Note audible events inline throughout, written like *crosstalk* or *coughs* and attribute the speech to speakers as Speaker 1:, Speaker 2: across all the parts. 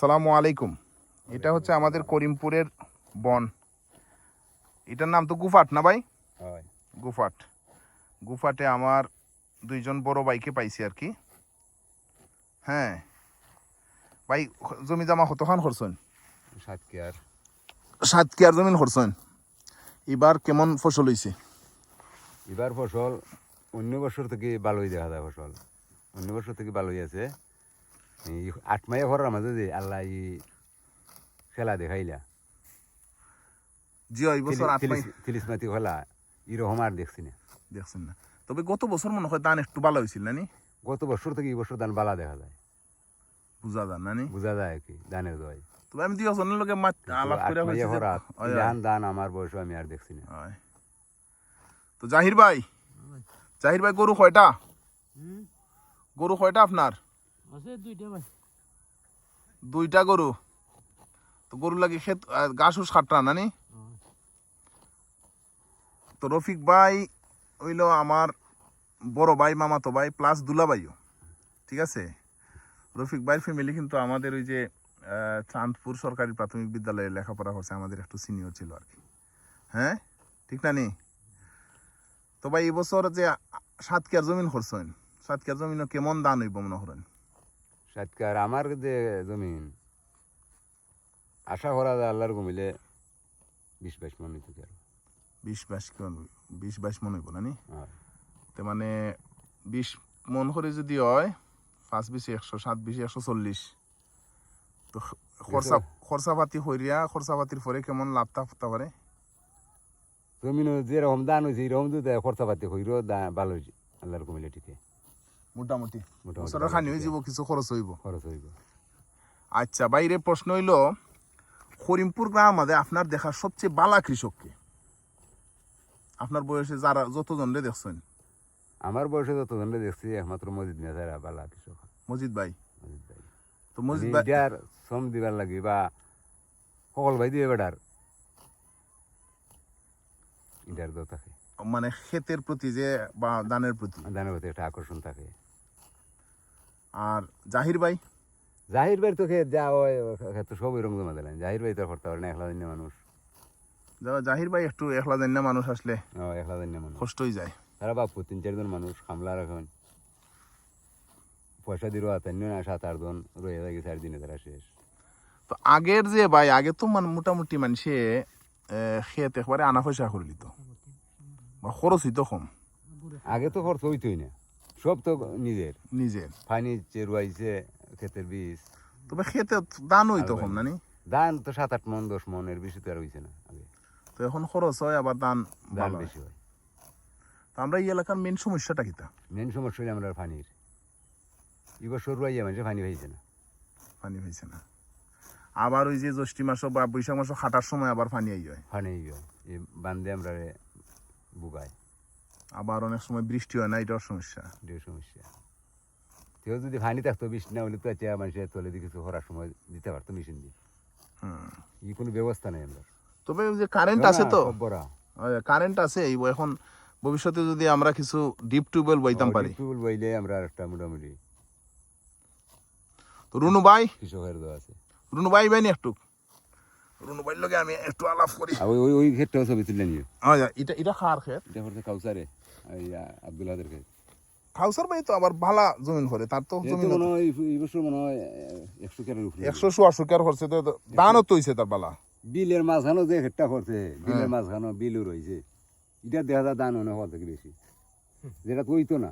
Speaker 1: সালামু আলাইকুম। এটা হচ্ছে আমাদের করিমপুরের বন। এটার নাম তো গুফাট না ভাই? গুফাট। গুফাটে আমার দুইজন বড় ভাইকে পাইছি আর কি। হ্যাঁ। ভাই জমি জামা কতখান করছেন?
Speaker 2: সাত কেয়ার।
Speaker 1: সাত কেয়ার জমিন করছেন। এবার কেমন ফসল হয়েছে
Speaker 2: এবার ফসল অন্য বছর থেকে ভালোই দেখা যায় ফসল। অন্য বছর থেকে ভালোই আছে। এই আট মাইয়া ঘরের মাঝে যে আল্লাহ ই খেলা দেখাইলা।
Speaker 1: জি এই বছর আট মাই
Speaker 2: তিলিশ মাতি খেলা এরকম আর দেখছি না
Speaker 1: দেখছেন না। তবে গত বছর মনে হয় দান একটু ভালো হয়েছিল নানি?
Speaker 2: গত বছর থেকে এই বছর ধান বালা দেখা যায়।
Speaker 1: বুঝা যান নানি?
Speaker 2: বোঝা যায় কি দানের দয়
Speaker 1: তবে আমি দুই জনের লোকে মাত আলাপ করে।
Speaker 2: ধান ধান আমার বয়স আমি আর দেখছি না।
Speaker 1: তো জাহির ভাই জাহির ভাই গরু কয়টা? গরু কয়টা আপনার?
Speaker 3: দুইটা
Speaker 1: গরু? তো গরু লাগে খেত গাছ সাতটা নানি তো রফিক ভাই হইল আমার বড় ভাই, মামাতো ভাই প্লাস দুলা ভাইও। ঠিক আছে? রফিক ভাইয়ের ফ্যামিলি কিন্তু আমাদের ওই যে চাঁদপুর সরকারি প্রাথমিক বিদ্যালয়ে লেখাপড়া করছে, আমাদের একটু সিনিয়র ছিল আর কি। হ্যাঁ? ঠিক না নি? তো ভাই এবছর যে সাত কেয়ার জমিন করছেন সাত কেয়ার জমিনও কেমন দান হইব মনে করেন?
Speaker 2: সাতকার আমার যে জমিন আশা করা যায় আল্লাহর কমিলে বিশ বাইশ মন নিতে আর
Speaker 1: বিশ বাইশ বিশ বাইশ মন হইব না নি?
Speaker 2: হয়।
Speaker 1: তো মানে বিশ মন করে যদি হয় পাঁচ বিশ একশো সাত বিশ একশো চল্লিশ। তো খরচা খরচা পাতি হইয়া খরচা পাতির পরে কেমন লাভ থাকতে পারে?
Speaker 2: জমিনও যেরকম দান হয়েছে এরকম যদি খরচা পাতি হইরও ভালো হয়েছে আল্লাহর কমিলে ঠিকই।
Speaker 1: মোটামুটি। বছরের খানি হয়ে যাব কিছু খরচ হইব।
Speaker 2: খরচ হইব।
Speaker 1: আচ্ছা বাইরে প্রশ্ন হইল করিমপুর গ্রাম মাঝে আপনার দেখা সবচেয়ে বালা কৃষককে আপনার বয়সে যারা যতজন রে দেখছেন?
Speaker 2: আমার বয়সে যত জনে দেখছি একমাত্র মসজিদ নেতারা বালা কৃষক।
Speaker 1: মজিদ ভাই।
Speaker 2: মসজিদ ভাই।
Speaker 1: তো মজিদ ভাই
Speaker 2: এটার শ্রম দিবার লাগি বা সকল ভাই দিয়ে এটার দো থাকে।
Speaker 1: মানে ক্ষেতের প্রতি যে বা দানের প্রতি?
Speaker 2: দানের প্রতি একটা আকর্ষণ থাকে।
Speaker 1: আর জাহির ভাই?
Speaker 2: জাহির ভাই তো খেয়ে যা হয় খেত সবই ওইরকম জমা দিলেন জাহির ভাই তো করতে পারে না একলা দিনে মানুষ।
Speaker 1: জাহির ভাই একটু একলা জানি না মানুষ আসলে
Speaker 2: একলা দিনে মানুষ।
Speaker 1: কষ্টই যায়।
Speaker 2: তারা বাপু তিন চারজন মানুষ খামলা রাখেন। পয়সা দিল আতেন না সাত আটজন রয়ে যায় চার দিনে তারা শেষ।
Speaker 1: তো আগের যে ভাই আগে তো মানে মোটামুটি মানুষে খেত একবারে আনা পয়সা করে নিত বা খরচ হইতো কম।
Speaker 2: আগে তো খরচ হইতোই না। সব তো নিজের।
Speaker 1: নিজের।
Speaker 2: ফানি রুয়াইছে ক্ষেতের বীজ।
Speaker 1: তবে খেতে দান হইতো কম নানি
Speaker 2: ধান তো সাত আট মন দশ মন এর বেশি তো আর হইছে না আগে।
Speaker 1: তো এখন খরচ হয় আবার দান হয়।
Speaker 2: বেশি হয়।
Speaker 1: তো আমরা এই এলাকার মেন সমস্যাটা কিতা
Speaker 2: মেন সমস্যা হইলে আমরা ফানির। এই বছর রুয়াইয়া মানুষে ফানি হয়েছে না।
Speaker 1: পানি হয়েছে না। আবার ওই যে জ্যৈষ্ঠী মাস বা বৈশাখ মাস হাঁটার সময় আবার পানি আই হয়।
Speaker 2: ফানি হয়। এই বান্ধে আমরা রে বুগাই
Speaker 1: আবার অনেক সময় বৃষ্টি হয় না এটার সমস্যা।
Speaker 2: এটাই সমস্যা। কেউ যদি ফানি থাকতো বৃষ্টি না হলে তো আচ্ছা মানুষের তলে দিয়ে কিছু করার সময় দিতে পারতো মেশিন দিয়ে।
Speaker 1: হুম।
Speaker 2: এই কোনো ব্যবস্থা নেই আমরা।
Speaker 1: তবে যে কারেন্ট আছে তো? কারেন্ট আছে এই এখন ভবিষ্যতে যদি আমরা কিছু ডিপ টিউবওয়েল বইতাম পারি।
Speaker 2: টিউবওয়েল বইলে আমরা একটা মোটামুটি
Speaker 1: তো রুনু ভাই?
Speaker 2: কৃষকের দোয়া আছে।
Speaker 1: রুনু ভাই ভাই নি একটু রুনু ভাইয়ের লগে আমি একটু আলাপ করি
Speaker 2: ওই ওই ওই ক্ষেত্রেও ছবি তুলে নিও
Speaker 1: আচ্ছা, এটা এটা খার খেত
Speaker 2: এটা করতে কাউসারে আব্দুল হাদের ক্ষেত।
Speaker 1: খাউসার ভাই তো আবার ভালা জমিন করে তার তো
Speaker 2: এতে মনে হয় এই- এই বছর মনে হয় একশো কেরের উপরে
Speaker 1: একশো সোয়াশো কেয়ার করছে তো দানও তো হইছে তার বালা।
Speaker 2: বিলের মাঝখানো যে ক্ষেতটা করছে বিলের মাঝখানো বিলও রয়েছে এটা দেখা যায় দান অনেক হওয়া থেকে বেশি যেটা তো হইতো না।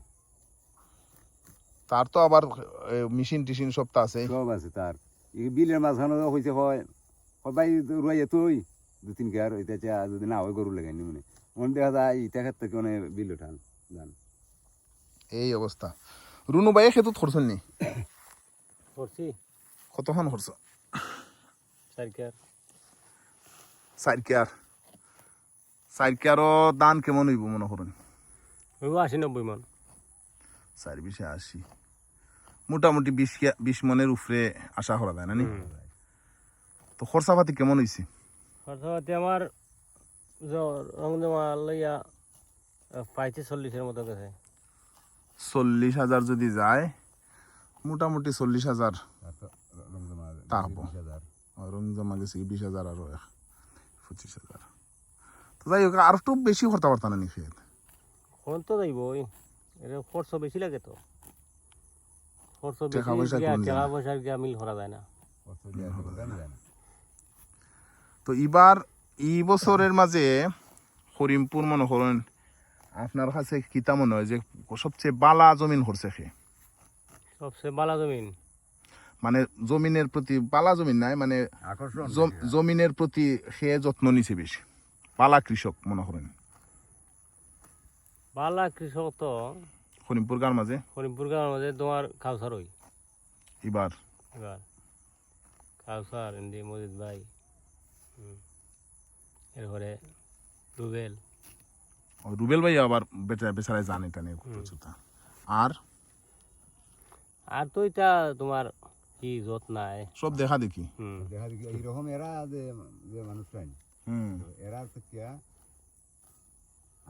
Speaker 1: তার তো আবার মেশিন টিশিন সব তো আছে।
Speaker 2: সব আছে তার। বিলের মাঝখানো হয়েছে হয় সবাই রয়ে তুই দু তিন কেয়ার এটা চা যদি না হয় গরু লাগাইনি মনে মনে দেখা যায় ইটা ক্ষেত থেকে অনেক বিল ওঠান ধান
Speaker 1: এই অবস্থা রুনু ভাই খেতুত করছেন নি
Speaker 3: করছি
Speaker 1: কতক্ষণ করছ
Speaker 3: সাইকেল
Speaker 1: চার কেয়ার চার কেয়ারও দান কেমন হইব মনে করেন
Speaker 3: ওই আশি নব্বই মন
Speaker 1: চার বিশে আশি মোটামুটি বিশ বিশ মনের উপরে আশা করা যায় না নি তো খরচা পাতি কেমন হয়েছে
Speaker 3: খরচাপাতি আমার লইয়া পাইছে চল্লিশের মতো গেছে।
Speaker 1: চল্লিশ হাজার যদি যায় মোটামুটি চল্লিশ হাজার তা হব।
Speaker 2: বিশ হাজার।
Speaker 1: রং জমা গেছে বিশ হাজার আরও এক পঁচিশ হাজার। তো যাই হোক আর একটু বেশি করতে পারতাম না নি খেত
Speaker 3: কোন তো যাইব ওই খরচ বেশি লাগে তো। খরচ
Speaker 1: টাকা
Speaker 3: বেশি টাকা পয়সা গিয়া মিল করা যায় না
Speaker 2: কষ্ট দেওয়া হবে, জানি যায় না।
Speaker 1: তো এবার এই বছরের মাঝে করিমপুর মনে করেন আপনার কাছে কিতা মনে হয় যে সবচেয়ে বালা জমিন করছে সে?
Speaker 3: সবচেয়ে বালা জমিন?
Speaker 1: মানে জমিনের প্রতি বালা জমিন নাই মানে। জমিনের প্রতি সে যত্ন নিছে বেশি। বালা কৃষক মনে করেন।
Speaker 3: বালা কৃষক তো
Speaker 1: করিমপুর গার মাঝে?
Speaker 3: হরিপুর গ্রামের মাঝে তোমার কাউসার হই।
Speaker 1: এবার?
Speaker 3: এবার। কাউসার এমনি মজিদ ভাই। এরপরে রুবেল।
Speaker 1: রুবেল ভাই আবার বেটা বেচারায় জানে টানে কিছুটা আর?
Speaker 3: আর তো এটা তোমার কি যত নাই।
Speaker 1: সব দেখা দেখি।
Speaker 2: দেখা দেখি। এইরকম এরা যে যে মানুষ পাই এরা তো কিয়া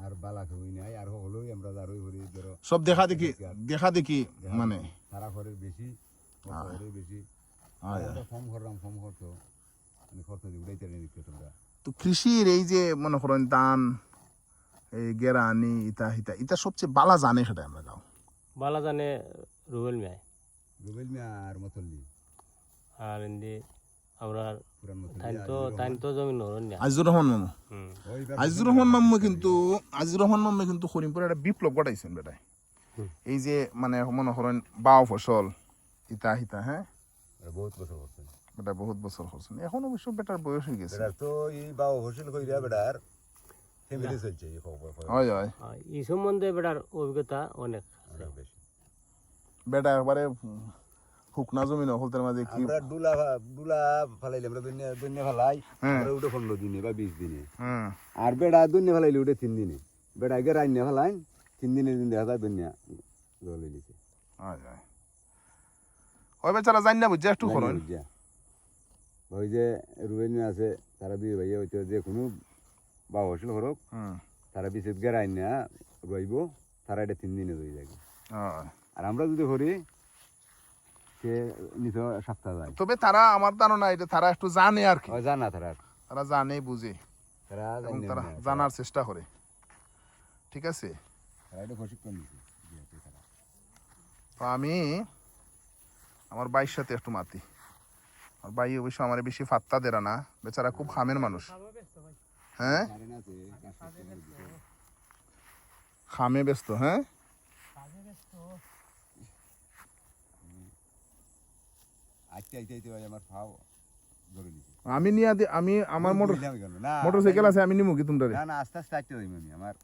Speaker 2: আর বালা হই নাই আর হলোই আমরা দারুই ভরি ধরো।
Speaker 1: সব দেখা দেখি দেখা দেখি মানে।
Speaker 2: সারা ঘরের বেশি ঘরের বেশি। ফর্ম করলাম ফর্ম করতো
Speaker 1: তো কৃষির এই যে মনে করেন ধান এই গেরানি ইটা হিতা ইটা সবচেয়ে বালা জানে সেটা আমরা গাও।
Speaker 3: বালা জানে রুবেল মিয়াই।
Speaker 2: রুবেল মিয়া আর মতল্লি।
Speaker 3: আর এমনি আমরা
Speaker 1: আজিজুর রহমান। মামু। আজিজুর রহমান মামু কিন্তু আজিজুর রহমান মামু কিন্তু হরিমপুরে একটা বিপ্লব ঘটাইছেন বেটাই। এই যে মানে মনে করেন বাও ফসল ইটা হিতা হ্যাঁ?
Speaker 2: বহুত বছর করছেন।
Speaker 1: বেটা বহুত বছর করছেন এখন অবশ্য বেটার বয়স হয়ে গেছে।
Speaker 2: বেটার তো এই হোসেল কইরা বেটার ফ্যামিলি চলছে এই খবর
Speaker 1: হয় হয়।
Speaker 3: আর এই সম্বন্ধে বেটার অভিজ্ঞতা অনেক
Speaker 2: বেশি।
Speaker 1: বেটা একবারে জমি নহলতের মাঝে কি
Speaker 2: আমরা ডুলা ডুলা ফালাইলে আমরা দুনিয়া দুনিয়া ফালাই
Speaker 1: হ্যাঁ।
Speaker 2: আমরা উঠে পনেরো দিনে বা বিশ দিনে। আর বেড়া দুনিয়া ফালাইলে উঠে তিন দিনে। বেড়া আগে রান্না ফালাই তিন দিনের দিন দেখা যায় দুনিয়া জল
Speaker 1: হয় হয় ওই বেচারা জানি না বুঝছে একটু করেন
Speaker 2: ওই যে রুবেল আছে তারা দুই ভাইয়া হইতো যে কোনো বা হোসেল
Speaker 1: হুম।
Speaker 2: তারা বিশেষ গে রান্না রইব তারা এটা তিন দিনে রয়ে যাবে আর আমরা যদি করি সে নিত সপ্তাহ যায়।
Speaker 1: তবে তারা আমার ধারণা এটা তারা একটু জানে আর কি।
Speaker 2: জানা তারা।
Speaker 1: তারা জানে বুঝে।
Speaker 2: তারা
Speaker 1: তারা জানার চেষ্টা করে। ঠিক আছে। তো আমি আমার বাইশ সাথে একটু মাতি। আর ভাই অবশ্য আমার বেশি ফাত্তা দেরা না। বেচারা খুব খামের মানুষ। হ্যাঁ। খামে ব্যস্ত হ্যাঁ? আমি নিয়ে দি- আমি আমার মোটর?
Speaker 2: না,
Speaker 1: মোটরসাইকেল আছে আমি নিমু কি তোমরা
Speaker 2: না না আস্তে আস্তে আইতে হইব আমি আমার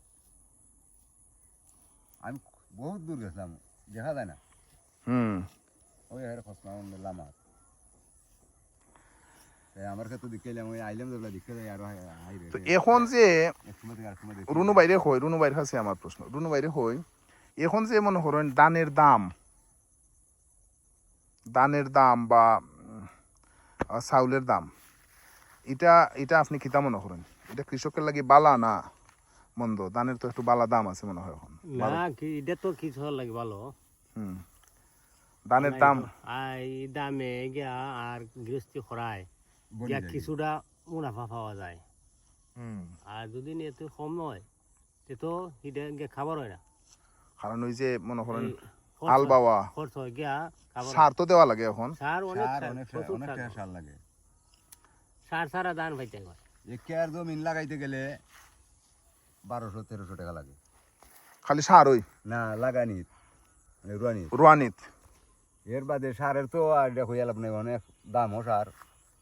Speaker 2: আমি বহুত দূর গেছিলাম দেখা যায় না।
Speaker 1: হুম।
Speaker 2: ওই হের খসনা লামা তাই আমার কাছে দেখে এলাম ওই আইলাম যেগুলা দেখতে যাই আরও হাই রে
Speaker 1: তো এখন যে রুনু বাইরে হয় রুনু বাইরের আছে আমার প্রশ্ন। রুনু বাইরে হই এখন যে মনে করেন দানের দাম দানের দাম বা চাউলের দাম এটা এটা আপনি কিতা মনে করেন? এটা কৃষকের লাগি বালা না মন্দ? দানের তো একটু বালা দাম আছে মনে হয় এখন।
Speaker 3: না এটা তো কিছু লাগে ভালো
Speaker 1: হুম। দানের দাম
Speaker 3: দামে গিয়া আর গৃহস্থী খরায়
Speaker 2: যায়।
Speaker 3: কিছুটা মুনাফা পাওয়া যায়। আর যদি এত কম হয় তে তো এটা খাবার হয় না।
Speaker 1: কারণ ওই যে মনে করেন আল
Speaker 3: খরচ হয় গিয়া
Speaker 1: সার তো দেওয়া লাগে এখন।
Speaker 3: সার অনেক
Speaker 2: সার অনেক লাগে।
Speaker 3: সার সারা দান পাইতে হয়
Speaker 2: এক কেয়ার জমিন লাগাইতে গেলে বারোশো তেরোশো টাকা লাগে।
Speaker 1: খালি সার ওই?
Speaker 2: না লাগানি মানে রুয়ানি
Speaker 1: রোয়ানিত
Speaker 2: এর বাদে সারের তো আর দেখো লাভ নেই অনেক দামও সার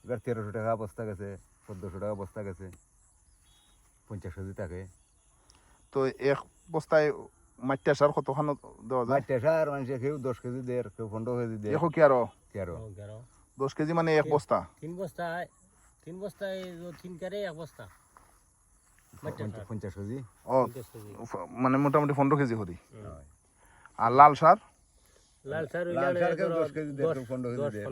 Speaker 2: এবার তেরোশো টাকা বস্তা গেছে চোদ্দোশো টাকা বস্তা গেছে পঞ্চাশ কেজি থাকে।
Speaker 1: তো এক বস্তায় মাটিয়া সার কতখানো দেওয়া যায়?
Speaker 2: মানুষে কেউ দশ কেজি দেয় কেউ পনেরো কেজি দেয়।
Speaker 1: এখন কি
Speaker 2: আরও?
Speaker 3: ও, গেলো।
Speaker 1: দশ কেজি মানে এক বস্তা?
Speaker 3: তিন বস্তায় তিন বস্তায় তিন কারে এক বস্তা।
Speaker 2: পঞ্চাশ- কেজি।
Speaker 1: ও মানে মোটামুটি পনেরো কেজি হরি। আর লাল সার?
Speaker 3: লাল সার
Speaker 2: লাল সার কেউ দশ কেজি দেয়, পনেরো কেজি দেয়।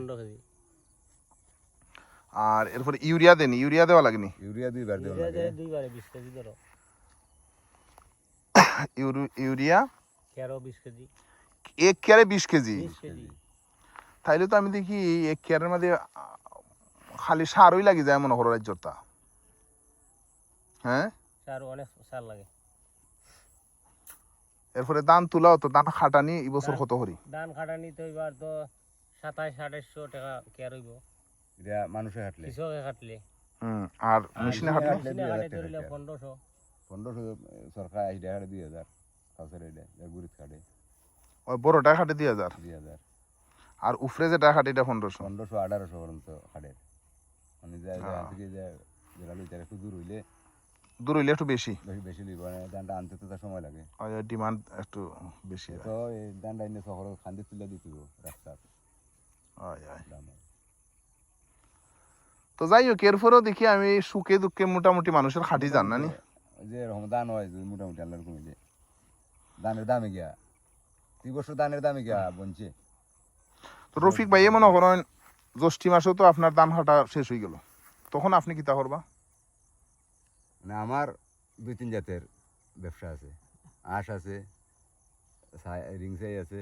Speaker 1: আর এরপরে ইউরিয়া দেনি ইউরিয়া দেওয়া লাগেনি?
Speaker 2: ইউরিয়া দুইবার দেওয়া
Speaker 3: ইউরিয়া
Speaker 2: লাগে।
Speaker 3: দুইবারে বিশ কেজি ধরো।
Speaker 1: ইউরি- ইউরিয়া?
Speaker 3: তেরো বিশ কেজি।
Speaker 1: এক কেয়ারে বিশ কেজি?
Speaker 3: বিশ কেজি।
Speaker 1: তাইলে তো আমি দেখি এক কেয়ারের মধ্যে খালি সারই লাগি যায় মনে করো রাজ্যটা। হ্যাঁ?
Speaker 3: সার অনেক সার লাগে।
Speaker 1: এরপরে দান তুলাও তো দান খাটানি এই বছর
Speaker 3: ধান-
Speaker 1: কত করি?
Speaker 3: ধান খাটানি তো এবার তো সাতাইশ আঠাইশশো টাকা কেয়ার হইব।
Speaker 2: এটা মানুষে হাঁটলে।
Speaker 3: কৃষকে খাটলে
Speaker 1: আর মেশিনে
Speaker 2: হাঁটলে।
Speaker 3: পনেরোশো
Speaker 2: পনেরোশো সরকার হাটে দুই হাজার গুড়িত খাটে
Speaker 1: ওই বড়টা খাটে দুই হাজার?
Speaker 2: দুই হাজার।
Speaker 1: আর উফরে যেটা খাটে এটা পনেরোশো?
Speaker 2: পনেরোশো আঠারোশো পর্যন্ত খাটে মানে যা যা
Speaker 1: হ্যাঁ।
Speaker 2: থেকে যে যেটা লইতে একটু দূর হইলে
Speaker 1: দূর হইলে একটু বেশি?
Speaker 2: বেশি বেশি লইব মানে ধানটা আনতে তো তার সময় লাগে।
Speaker 1: ডিমান্ড একটু বেশি হয়।
Speaker 2: তো এই ধানটা এনে শহর খান্দি তুলে দিতে রাস্তার।
Speaker 1: হয়, হয়। তো যাই হোক এরপরেও দেখি আমি সুখে দুঃখে মোটামুটি মানুষের খাটি যান না
Speaker 2: যে এরকম ধান হয় মোটামুটি আল্লাহর কমিলে ধানের দামে গিয়া। দুই বছর ধানের দামে গিয়া বঞ্চে।
Speaker 1: তো রফিক ভাই মনে করেন জ্যৈষ্ঠী মাসেও তো আপনার দান কাটা শেষ হয়ে গেল। তখন আপনি কিতা করবা?
Speaker 2: মানে আমার দুই তিন জাতের ব্যবসা আছে। আঁশ আছে রিংসাই আছে।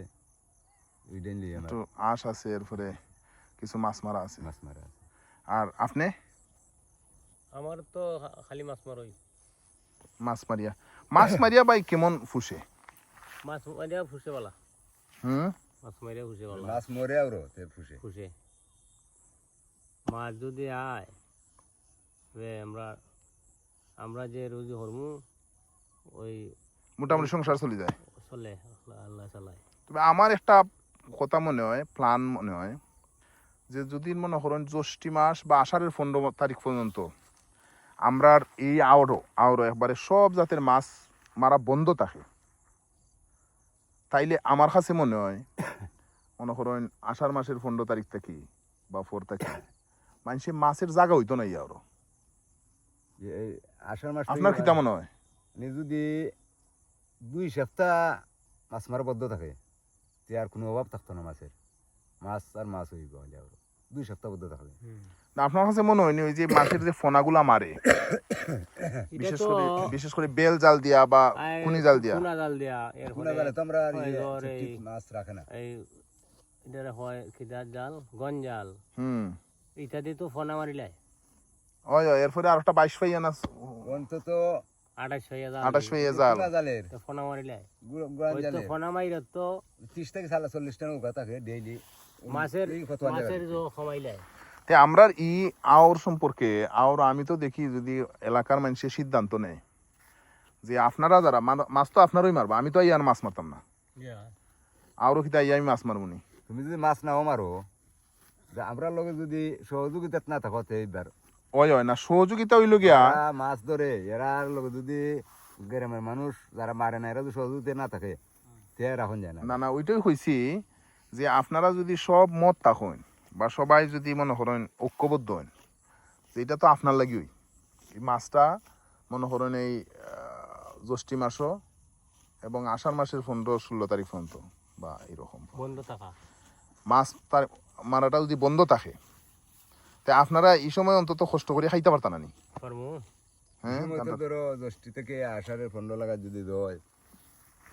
Speaker 2: আমার।
Speaker 1: আঁশ আছে এরপরে কিছু মাছ মারা আছে।
Speaker 2: মাছ মারা আছে।
Speaker 1: আর আপনি?
Speaker 3: আমার তো খালি মাছ মারই
Speaker 1: মাছ মারিয়া মাছ মারিয়া ভাই কেমন ফুসে
Speaker 3: মাছ মারিয়া ফুসে বলা।
Speaker 1: হুম?
Speaker 3: মাছ মারিয়া ফুসে বলা।
Speaker 2: মাছ মরে আরও তে ফুসে
Speaker 3: ফুসে মাছ যদি আয় রে আমরা আমরা যে রুজি হরমু ওই
Speaker 1: মোটামুটি সংসার চলে যায়।
Speaker 3: চলে আল্লাহ চালায়।
Speaker 1: তবে আমার একটা কথা মনে হয় প্ল্যান মনে হয় যে যদি মনে করেন জ্যৈষ্ঠী মাস বা আষাঢ়ের পনেরো তারিখ পর্যন্ত আমরা এই আওড়ো আওড়ো একবারে সব জাতের মাছ মারা বন্ধ থাকে। তাইলে আমার কাছে মনে হয় মনে করেন আষাঢ় মাসের পনেরো তারিখ থেকে বা ফোর থেকে মানুষের মাছের জায়গা হইতো না এই
Speaker 2: আষাঢ় মাস
Speaker 1: আপনার কিতা মনে হয়?
Speaker 2: মানে যদি দুই সপ্তাহ মাছ মারা বদ্ধ থাকে তে আর কোনো অভাব থাকতো না মাছের। মাছ আর মাছ হইব হলে দুই সপ্তাহ বদ্ধ থাকলে
Speaker 1: আপনার কাছে মনে হয়নি ওই যে মাছের যে ফোনাগুলা মারে? *coughs* বিশেষ করে বিশেষ করে বেল জাল দিয়া বা কুনি জাল দিয়া।
Speaker 3: কুনা জাল দিয়া
Speaker 2: কোনো
Speaker 3: এরপরে
Speaker 2: জালে তো আমরা আর
Speaker 3: ওই
Speaker 2: ইয়ে মাছ রাখে না।
Speaker 3: এই এটার হয় কিদার জাল গঞ্জাল।
Speaker 1: হুম।
Speaker 3: ইত্যাদি তো ফোনা মারিলাই।
Speaker 1: ওই ওই এরপরে আর একটা বাইশ পাইয়া না
Speaker 2: অন্তত
Speaker 3: আঠাশ হইয়া জাল।
Speaker 1: আঠাশ পাইয়া জাল।
Speaker 2: কোনা জালের।
Speaker 3: তো ফোনা মারিলাই।
Speaker 2: গুড়- গুড়ান
Speaker 3: ওই তো
Speaker 2: জালের।
Speaker 3: ফোনা মাইর তো
Speaker 2: ত্রিশ থেকে সালা চল্লিশ টাকা থাকে ডেইলি
Speaker 3: মাছের মাছের
Speaker 2: জায়গা
Speaker 1: তে আমরা ই আওর সম্পর্কে আওর আমি তো দেখি যদি এলাকার মানুষের সিদ্ধান্ত নেয় যে আপনারা যারা মাছ তো আপনারই মারবা আমি তো ইয়ার মাছ মারতাম না। আওরও কিতা ইয়া আমি মাছ মারবো নি?
Speaker 2: তুমি যদি মাছ নাও মারো যে আমরা লগে যদি সহযোগিতা না থাকো এইবার।
Speaker 1: ওই ওই না সহযোগিতা হইল গিয়া
Speaker 2: মাছ ধরে এরা লগে যদি গ্রামের মানুষ যারা মারে না এরা যদি সহযোগিতা না থাকে তে রাখুন যায় না।
Speaker 1: না না ওইটাই হয়েছি যে আপনারা যদি সব মত থাকেন বা সবাই যদি মনে করেন ঐক্যবদ্ধ হন যে এটা তো আপনার লাগিই এই মাছটা মনে করেন এই জ্যৈষ্ঠী মাসও এবং আষাঢ় মাসের পনেরো ষোলো তারিখ পর্যন্ত বা এরকম।
Speaker 3: বন্ধ থাকা।
Speaker 1: মাছ তার মারাটা যদি বন্ধ থাকে তা আপনারা এই সময় অন্তত কষ্ট করে খাইতে পারতাম না নি। হ্যাঁ
Speaker 2: ধরো দশটি থেকে আষাঢ়ের পনেরো লাগা যদি দেয়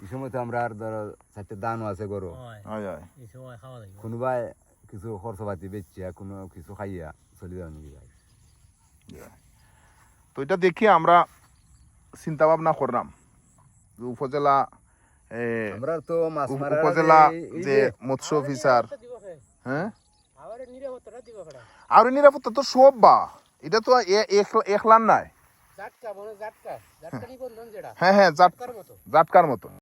Speaker 2: এই সময় তো আমরা আর ধরো চারটে দানও আছে গরু
Speaker 3: হয়।
Speaker 1: হয় হয়।
Speaker 3: এই সময় খাওয়া যাবে
Speaker 2: কোনোবাই কিছু খরচ পাতি বেচিয়া কোনো কিছু খাইয়া চলে যাও নাকি ভাই?
Speaker 1: তো এটা দেখি আমরা চিন্তা ভাবনা করলাম যে উপজেলা
Speaker 2: আমরা তো মাছ
Speaker 1: উপজেলা যে মৎস্য অফিসার। হ্যাঁ? আর নিরাপত্তা তো সব বা। এটা তো একলান নাই। হ্যাঁ হ্যাঁ জাট জাটকার মতো।